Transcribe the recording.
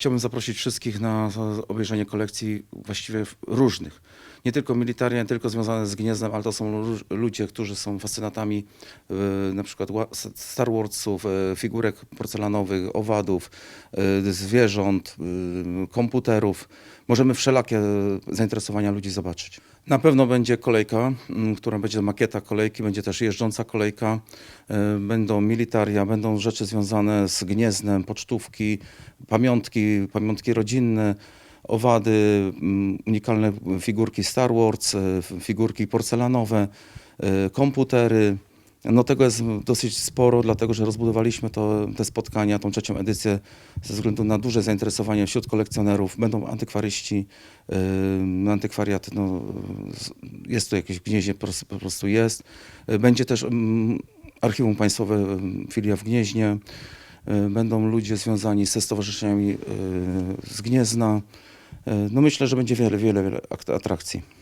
Chciałbym zaprosić wszystkich na obejrzenie kolekcji właściwie różnych. Nie tylko militaria, nie tylko związane z Gniezdem, ale to są ludzie, którzy są fascynatami e, na przykład ła- Star Warsów, e, figurek porcelanowych, owadów, e, zwierząt, komputerów. Możemy wszelakie zainteresowania ludzi zobaczyć. Na pewno będzie kolejka, m, która będzie makieta kolejki, będzie też jeżdżąca kolejka, e, będą militaria, będą rzeczy związane z Gniezdem, pocztówki, pamiątki, pamiątki rodzinne, owady, mm, unikalne figurki Star Wars, e, figurki porcelanowe, e, komputery. No tego jest dosyć sporo, dlatego że rozbudowaliśmy to, te spotkania, tą trzecią edycję ze względu na duże zainteresowanie wśród kolekcjonerów. Będą antykwaryści, yy, antykwariat, no, jest to jakieś gnieździe, po prostu, po prostu jest. Yy, Będzie też mm, Archiwum Państwowe filia w Gnieźnie. Yy, Będą ludzie związani ze stowarzyszeniami yy, z Gniezna. Yy, No myślę, że będzie wiele, wiele, wiele ak- atrakcji.